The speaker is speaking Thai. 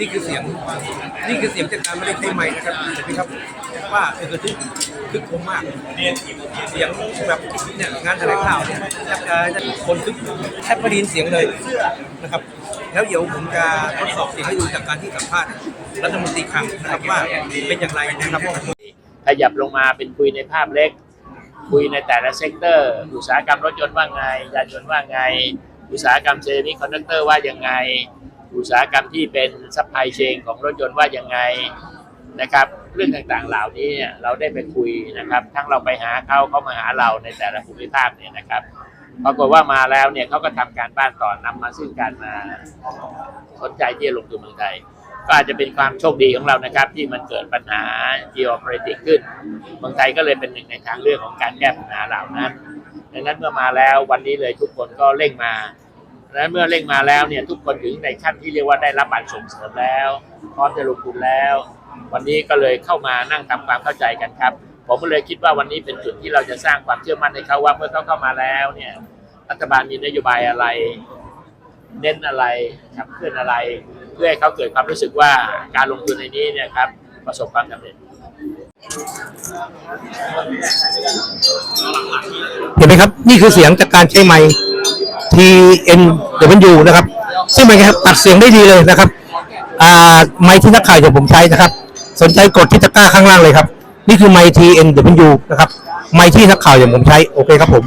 นี่คือเสียงนี่คือเสียงจากการไม่ได้ใช้ไมค์นะครับเห็นไหมครับว่าเออคือคือคมมากเสียงแบบเนี่ยงานแถลงข่าวเนี่ยแทบจะคนคึกแทบไม่ได้ยินเสียงเลยนะครับแล้วเดี๋ยวผมจะทดสอบเสียงให้ดูจากการที่สัมภาษณ์รัฐมนตรีคลังนะครับว่าเป็นอย่างไรนะครับขยับลงมาเป็นคุยในภาพเล็ก คุยในแต่ละเซกเตอร์ อุตสาหกรรมรถยนต์ว่าไงยานยนต์ว่าไง อุตสาหกรรมเซมิคอนดักเตอร์ว่ายังไง อุตสาหกรรมที่เป็นซัพพลายเชนของรถยนต์ว่ายังไงนะครับ เรื่องต่างๆเหล่านี้เนี่ยเราได้ไปคุยนะครับ ทั้งเราไปหาเขาเขามาหาเราในแต่ละภูมิภาคเนี่ยนะครับปรากฏว่ามาแล้วเนี่ยเขาก็ทำการบ้านต่อนำมาซึ่งการมาสนใจที่จะลงทุนเมืองไทยก็อาจจะเป็นความโชคดีของเรานะครับ ที่มันเกิดปัญหา geopolitics ขึ้นเมืองไทยก็เลยเป็นหนึ่งในทางเลือกของการแก้ปัญหาเหล่านั้นดังนั้นเมื่อมาแล้ววันนี้เลยทุกคนก็เร่งมา และเมื่อเร่งมาแล้วเนี่ยทุกคนถึงในขั้นที่เรียกว่าได้รับบัตรส่งเสริมแล้ว พร้อมจะลงทุนแล้ว วันนี้ก็เลยเข้ามานั่งทำความเข้าใจกันครับ ผมก็เลยคิดว่าวันนี้เป็นจุดที่เราจะสร้างความเชื่อมั่นให้เขาว่าเมื่อเขาเข้ามาแล้วเนี่ยรัฐบาลมีนโยบายอะไร เน้นอะไรขับเคลื่อนอะไร เพื่อให้เขาเกิดความรู้สึกว่าการลงทุนในนี้เนี่ยครับประสบความสำเร็จเห็นไหมครับ นี่คือเสียงจากการใช้ไม TN W นะครับ ซึ่งเป็นไงครับตัดเสียงได้ดีเลยนะครับ อ่าไมค์ที่นักข่าวอย่างผมใช้นะครับ สนใจกดที่ตะกร้าข้างล่างเลยครับ นี่คือไมค์ TN W นะครับ ไมค์ที่นักข่าวอย่างผมใช้ โอเคครับผม